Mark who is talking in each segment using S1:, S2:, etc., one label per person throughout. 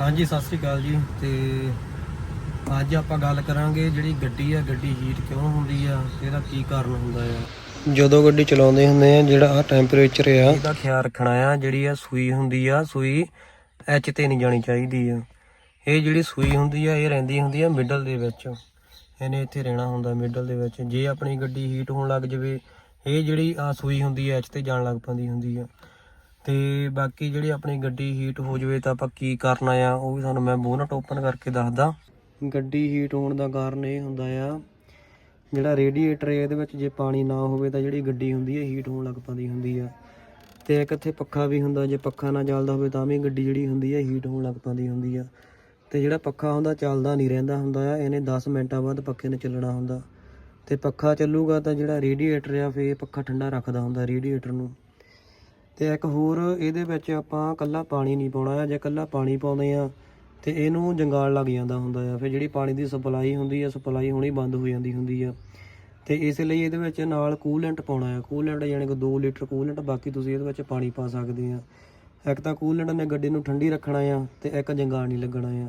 S1: ਹਾਂਜੀ ਸਤਿ ਸ੍ਰੀ ਅਕਾਲ ਜੀ। ਤੇ ਅੱਜ ਆਪਾਂ ਗੱਲ ਕਰਾਂਗੇ ਜਿਹੜੀ ਗੱਡੀ ਆ ਗੱਡੀ ਹੀਟ ਕਿਉਂ ਹੁੰਦੀ ਆ ਇਹਦਾ ਕੀ ਕਾਰਨ ਹੁੰਦਾ ਆ। ਜਦੋਂ ਗੱਡੀ ਚਲਾਉਂਦੇ ਹੁੰਦੇ ਆ ਜਿਹੜਾ ਆ ਟੈਂਪਰੇਚਰ ਆ। ਇਹਦਾ ਖਿਆਲ ਰੱਖਣਾ ਆ ਜਿਹੜੀ ਆ ਸੂਈ ਹੁੰਦੀ ਆ ਸੂਈ ਐਚ ਤੇ ਨਹੀਂ ਜਾਣੀ ਚਾਹੀਦੀ ਆ। ਇਹ ਜਿਹੜੀ ਸੂਈ ਹੁੰਦੀ ਆ ਇਹ ਰਹਿੰਦੀ ਹੁੰਦੀ ਆ ਮਿਡਲ ਦੇ ਵਿੱਚ। ਇਹਨੇ ਇੱਥੇ ਰਹਿਣਾ ਹੁੰਦਾ ਮਿਡਲ ਦੇ ਵਿੱਚ। ਜੇ ਆਪਣੀ ਗੱਡੀ ਹੀਟ ਹੋਣ ਲੱਗ ਜਾਵੇ ਇਹ ਜਿਹੜੀ ਆ ਸੂਈ ਹੁੰਦੀ ਆ ਐਚ ਤੇ ਜਾਣ ਲੱਗ ਪੈਂਦੀ ਹੁੰਦੀ ਆ। ਤੇ ਬਾਕੀ ਜਿਹੜੀ ਆਪਣੀ ਗੱਡੀ ਹੀਟ ਹੋ ਜਾਵੇ ਤਾਂ ਆਪਾਂ ਕੀ ਕਰਨਾ ਆ ਉਹ ਵੀ ਤੁਹਾਨੂੰ ਮੈਂ ਬੋਨਟ ਓਪਨ ਕਰਕੇ ਦੱਸਦਾ। ਗੱਡੀ ਹੀਟ ਹੋਣ ਦਾ ਕਾਰਨ ਇਹ ਹੁੰਦਾ ਆ, ਜਿਹੜਾ ਰੇਡੀਏਟਰ ਹੈ ਇਹਦੇ ਵਿੱਚ ਜੇ ਪਾਣੀ ਨਾ ਹੋਵੇ ਤਾਂ ਜਿਹੜੀ ਗੱਡੀ ਹੁੰਦੀ ਹੈ ਹੀਟ ਹੋਣ ਲੱਗ ਪੈਂਦੀ ਹੁੰਦੀ ਆ। ਤੇ ਇੱਕ ਇੱਥੇ ਪੱਖਾ ਵੀ ਹੁੰਦਾ, ਜੇ ਪੱਖਾ ਨਾ ਚੱਲਦਾ ਹੋਵੇ ਤਾਂ ਵੀ ਗੱਡੀ ਜਿਹੜੀ ਹੁੰਦੀ ਹੈ ਹੀਟ ਹੋਣ ਲੱਗ ਪੈਂਦੀ ਹੁੰਦੀ ਆ। ਤੇ ਜਿਹੜਾ ਪੱਖਾ ਹੁੰਦਾ, ਚੱਲਦਾ ਨਹੀਂ ਰਹਿੰਦਾ ਹੁੰਦਾ ਆ, ਇਹਨੇ 10 ਮਿੰਟਾਂ ਬਾਅਦ ਪੱਖੇ ਨੇ ਚੱਲਣਾ ਹੁੰਦਾ। ਤੇ ਪੱਖਾ ਚੱਲੂਗਾ ਤਾਂ ਜਿਹੜਾ ਰੇਡੀਏਟਰ ਆ, ਫੇਰ ਪੱਖਾ ਠੰਡਾ ਰੱਖਦਾ ਹੁੰਦਾ ਰੇਡੀਏਟਰ ਨੂੰ। ਤੇ ਇੱਕ ਹੋਰ ਇਹਦੇ ਵਿੱਚ ਆਪਾਂ ਕੱਲਾ ਪਾਣੀ ਨਹੀਂ ਪਾਉਣਾ ਆ ਜੇ ਕੱਲਾ ਪਾਣੀ ਪਾਉਂਦੇ ਆ ਤੇ ਇਹਨੂੰ ਜੰਗਾਲ ਲੱਗ ਜਾਂਦਾ ਹੁੰਦਾ ਆ, ਫਿਰ ਜਿਹੜੀ ਪਾਣੀ ਦੀ ਸਪਲਾਈ ਹੁੰਦੀ ਆ, ਸਪਲਾਈ ਹੋਣੀ ਬੰਦ ਹੋ ਜਾਂਦੀ ਹੁੰਦੀ ਆ। ਤੇ ਇਸ ਲਈ ਇਹਦੇ ਵਿੱਚ ਨਾਲ ਕੂਲੈਂਟ ਪਾਉਣਾ ਆ। ਕੂਲੈਂਟ ਯਾਨੀ ਕਿ 2 ਲੀਟਰ ਕੂਲੈਂਟ ਬਾਕੀ ਤੁਸੀਂ ਇਹਦੇ ਵਿੱਚ ਪਾਣੀ ਪਾ ਸਕਦੇ ਆ। ਇੱਕ ਤਾਂ ਕੂਲੈਂਟ ਨੇ ਗੱਡੀ ਨੂੰ ਠੰਡੀ ਰੱਖਣਾ ਆ ਤੇ ਇੱਕ ਜੰਗਾਲ ਨਹੀਂ ਲੱਗਣਾ ਆ।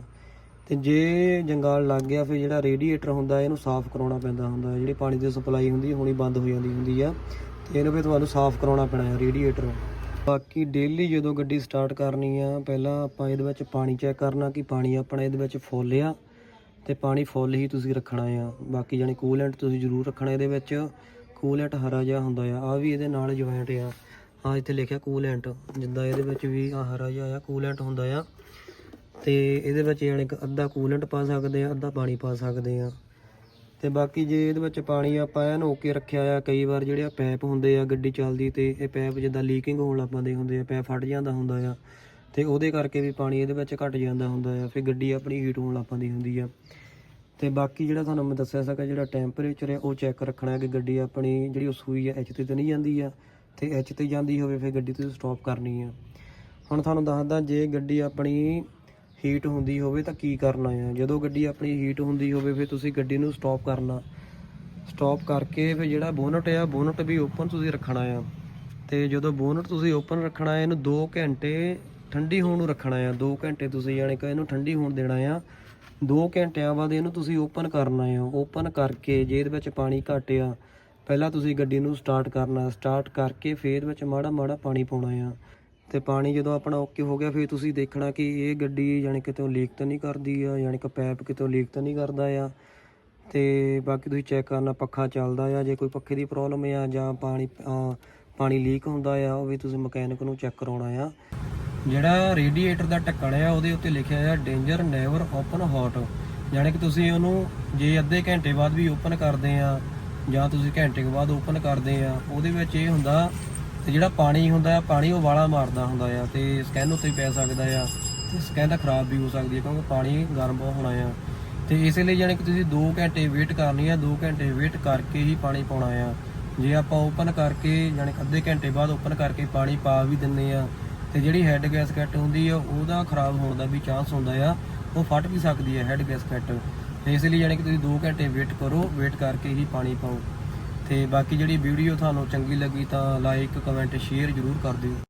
S1: ਤੇ ਜੇ ਜੰਗਾਲ ਲੱਗ ਗਿਆ, ਫਿਰ ਜਿਹੜਾ ਰੇਡੀਏਟਰ ਹੁੰਦਾ, ਇਹਨੂੰ ਸਾਫ਼ ਕਰਾਉਣਾ ਪੈਂਦਾ ਹੁੰਦਾ ਜਿਹੜੀ ਪਾਣੀ ਦੀ ਸਪਲਾਈ ਹੁੰਦੀ, ਹੋਣੀ ਬੰਦ ਹੋ ਜਾਂਦੀ ਹੁੰਦੀ ਆ। ਤੇ ਇਹਨੂੰ ਫਿਰ ਤੁਹਾਨੂੰ ਸਾਫ਼ ਕਰਾਉਣਾ ਪੈਣਾ ਹੈ ਰੇਡੀਏਟਰ। ਬਾਕੀ ਡੇਲੀ ਜਦੋਂ ਗੱਡੀ ਸਟਾਰਟ ਕਰਨੀ ਆ, ਪਹਿਲਾਂ ਆਪਾਂ ਇਹਦੇ ਵਿੱਚ ਪਾਣੀ ਚੈੱਕ ਕਰਨਾ ਕਿ ਪਾਣੀ ਆਪਣਾ ਇਹਦੇ ਵਿੱਚ ਫੁੱਲ ਆ ਤੇ ਪਾਣੀ ਫੁੱਲ ਹੀ ਤੁਸੀਂ ਰੱਖਣਾ ਆ। ਬਾਕੀ ਜਾਨੀ ਕੂਲੈਂਟ ਤੁਸੀਂ ਜ਼ਰੂਰ ਰੱਖਣਾ ਇਹਦੇ ਵਿੱਚ। ਕੂਲੈਂਟ ਹਰਾ ਜਿਹਾ ਹੁੰਦਾ ਆ ਆ ਵੀ ਇਹਦੇ ਨਾਲ ਜੁਆਇੰਟ ਆ। ਆ ਇੱਥੇ ਲਿਖਿਆ ਕੂਲੈਂਟ ਜਿੱਦਾਂ ਇਹਦੇ ਵਿੱਚ ਵੀ ਆ ਹਰਾ ਜਿਹਾ ਆ ਕੂਲੈਂਟ ਹੁੰਦਾ ਆ। ਤੇ ਇਹਦੇ ਵਿੱਚ ਯਾਨੀ ਕਿ ਅੱਧਾ ਕੂਲੈਂਟ ਪਾ ਸਕਦੇ ਆ, ਅੱਧਾ ਪਾਣੀ ਪਾ ਸਕਦੇ ਆ। ਤੇ ਬਾਕੀ ਜੇ ਇਹਦੇ ਵਿੱਚ ਪਾਣੀ ਆਪਾਂ ਐਨ ਓਕੇ ਰੱਖਿਆ ਆ, ਕਈ ਵਾਰ ਜਿਹੜੇ ਆ ਪੈਪ ਹੁੰਦੇ ਆ ਗੱਡੀ ਚੱਲਦੀ ਤੇ ਇਹ ਪੈਪ ਜਿੱਦਾਂ ਲੀਕਿੰਗ ਹੋਣ ਲੱਗ ਪੈਂਦੇ ਹੁੰਦੇ ਆ, ਪੈਪ ਫਟ ਜਾਂਦਾ ਹੁੰਦਾ ਆ ਤੇ ਉਹਦੇ ਕਰਕੇ ਵੀ ਪਾਣੀ ਇਹਦੇ ਵਿੱਚ ਘਟ ਜਾਂਦਾ ਹੁੰਦਾ ਆ, ਫਿਰ ਗੱਡੀ ਆਪਣੀ ਹੀਟ ਹੋਣ ਲੱਗ ਪੈਂਦੀ ਹੁੰਦੀ ਆ। ਤੇ ਬਾਕੀ ਜਿਹੜਾ ਤੁਹਾਨੂੰ ਮੈਂ ਦੱਸਿਆ ਸੀਗਾ ਜਿਹੜਾ ਟੈਂਪਰੇਚਰ ਹੈ ਉਹ ਚੈੱਕ ਰੱਖਣਾ ਹੈ ਕਿ ਗੱਡੀ ਆਪਣੀ ਜਿਹੜੀ ਉਹ ਸੂਈ ਆ ਐਚ ਤੇ ਤਾਂ ਨਹੀਂ ਜਾਂਦੀ ਆ ਤੇ ਐਚ ਤੇ ਜਾਂਦੀ ਹੋਵੇ, ਫਿਰ ਗੱਡੀ ਤੁਸੀਂ ਸਟਾਪ ਕਰਨੀ ਆ। ਹੁਣ ਤੁਹਾਨੂੰ ਦੱਸਦਾ, ਜੇ ਗੱਡੀ ਆਪਣੀ ਹੀਟ ਹੁੰਦੀ ਹੋਵੇ ਤਾਂ ਕੀ ਕਰਨਾ ਆ? ਜਦੋਂ ਗੱਡੀ ਆਪਣੀ ਹੀਟ ਹੁੰਦੀ ਹੋਵੇ, ਫਿਰ ਤੁਸੀਂ ਗੱਡੀ ਨੂੰ ਸਟਾਪ ਕਰਨਾ। ਸਟਾਪ ਕਰਕੇ ਫਿਰ ਜਿਹੜਾ ਬੋਨਟ ਆ ਬੋਨਟ ਵੀ ਓਪਨ ਤੁਸੀਂ ਰੱਖਣਾ ਆ। ਤੇ ਜਦੋਂ ਬੋਨਟ ਤੁਸੀਂ ਓਪਨ ਰੱਖਣਾ ਹੈ ਇਹਨੂੰ 2 ਘੰਟੇ ਠੰਡੀ ਹੋਣ ਨੂੰ ਰੱਖਣਾ ਆ। 2 ਘੰਟੇ ਤੁਸੀਂ ਯਾਨੀ ਕਿ ਇਹਨੂੰ ਠੰਡੀ ਹੋਣ ਦੇਣਾ ਆ। 2 ਘੰਟਿਆਂ ਬਾਅਦ ਇਹਨੂੰ ਤੁਸੀਂ ਓਪਨ ਕਰਨਾ ਆ। ਓਪਨ ਕਰਕੇ ਜੇ ਇਹਦੇ ਵਿੱਚ ਪਾਣੀ ਘੱਟ ਆ। ਪਹਿਲਾਂ ਤੁਸੀਂ ਗੱਡੀ ਨੂੰ ਸਟਾਰਟ ਕਰਨਾ। ਸਟਾਰਟ ਕਰਕੇ ਫਿਰ ਇਹਦੇ ਵਿੱਚ ਮਾੜਾ ਮਾੜਾ ਪਾਣੀ ਪਾਉਣਾ ਆ। ਤੇ ਪਾਣੀ ਜਦੋਂ ਆਪਣਾ ਓਕੇ ਹੋ ਗਿਆ, ਫਿਰ ਤੁਸੀਂ ਦੇਖਣਾ ਕਿ ਇਹ ਗੱਡੀ ਯਾਨੀ ਕਿਤੋਂ ਲੀਕ ਤਾਂ ਨਹੀਂ ਕਰਦੀ ਆ ਯਾਨੀ ਕਿ ਪੈਪ ਕਿਤੋਂ ਲੀਕ ਤਾਂ ਨਹੀਂ ਕਰਦਾ ਆ। ਤੇ ਬਾਕੀ ਤੁਸੀਂ ਚੈੱਕ ਕਰਨਾ, ਪੱਖਾ ਚੱਲਦਾ ਆ, ਜੇ ਕੋਈ ਪੱਖੇ ਦੀ ਪ੍ਰੋਬਲਮ ਆ ਜਾਂ ਪਾਣੀ ਪਾਣੀ ਲੀਕ ਹੁੰਦਾ ਆ, ਉਹ ਵੀ ਤੁਸੀਂ ਮਕੈਨਿਕ ਨੂੰ ਚੈੱਕ ਕਰਾਉਣਾ ਆ। ਜਿਹੜਾ ਰੇਡੀਏਟਰ ਦਾ ਢੱਕਣ ਆ, ਉਹਦੇ ਉੱਤੇ ਲਿਖਿਆ ਆ ਡੇਂਜਰ ਨੈਵਰ ਓਪਨ ਹੌਟ ਯਾਨੀ ਕਿ ਤੁਸੀਂ ਉਹਨੂੰ ਜੇ ਅੱਧੇ ਘੰਟੇ ਬਾਅਦ ਵੀ ਓਪਨ ਕਰਦੇ ਆ, ਜਾਂ ਤੁਸੀਂ ਘੰਟੇ ਬਾਅਦ ਓਪਨ ਕਰਦੇ ਆ, ਉਹਦੇ ਵਿੱਚ ਇਹ ਹੁੰਦਾ ਤੇ ਜਿਹੜਾ ਪਾਣੀ ਹੁੰਦਾ ਆ, ਪਾਣੀ ਉਹ ਵਾਲਾ ਮਾਰਦਾ ਹੁੰਦਾ ਆ ਤੇ ਸਕੈਨ ਉੱਤੇ ਵੀ ਪੈ ਸਕਦਾ ਆ ਤੇ ਸਕੈਨ ਤਾਂ ਖਰਾਬ ਵੀ ਹੋ ਸਕਦੀ ਹੈ ਕਿਉਂਕਿ ਪਾਣੀ ਗਰਮ ਬਹੁਤ ਹੋਣਾ ਆ। ਤੇ ਇਸੇ ਲਈ ਯਾਨੀ ਕਿ ਤੁਸੀਂ 2 ਘੰਟੇ ਵੇਟ ਕਰਨੀ ਆ 2 ਘੰਟੇ ਵੇਟ ਕਰਕੇ ਹੀ ਪਾਣੀ ਪਾਉਣਾ ਆ। ਜੇ ਆਪਾਂ ਓਪਨ ਕਰਕੇ ਯਾਨੀ ਕਿ ਅੱਧੇ ਘੰਟੇ ਬਾਅਦ ਓਪਨ ਕਰਕੇ ਪਾਣੀ ਪਾ ਵੀ ਦਿੰਨੇ ਆ ਤੇ ਜਿਹੜੀ ਹੈੱਡ ਗੈਸ ਗੈਸਕਟ ਹੁੰਦੀ ਆ, ਉਹਦਾ ਖਰਾਬ ਹੋਣ ਦਾ ਵੀ ਚਾਂਸ ਹੁੰਦਾ ਆ, ਉਹ ਫਟ ਵੀ ਸਕਦੀ ਹੈ ਹੈੱਡ ਗੈਸਕਟ ਤੇ ਇਸ ਲਈ ਯਾਨੀ ਕਿ ਤੁਸੀਂ 2 ਘੰਟੇ ਵੇਟ ਕਰੋ ਵੇਟ ਕਰਕੇ ਹੀ ਪਾਣੀ ਪਾਓ। ਤੇ ਬਾਕੀ ਜਿਹੜੀ ਵੀਡੀਓ ਤੁਹਾਨੂੰ ਚੰਗੀ ਲੱਗੀ ਤਾਂ ਲਾਈਕ ਕਮੈਂਟ ਸ਼ੇਅਰ ਜ਼ਰੂਰ ਕਰ ਦਿਓ।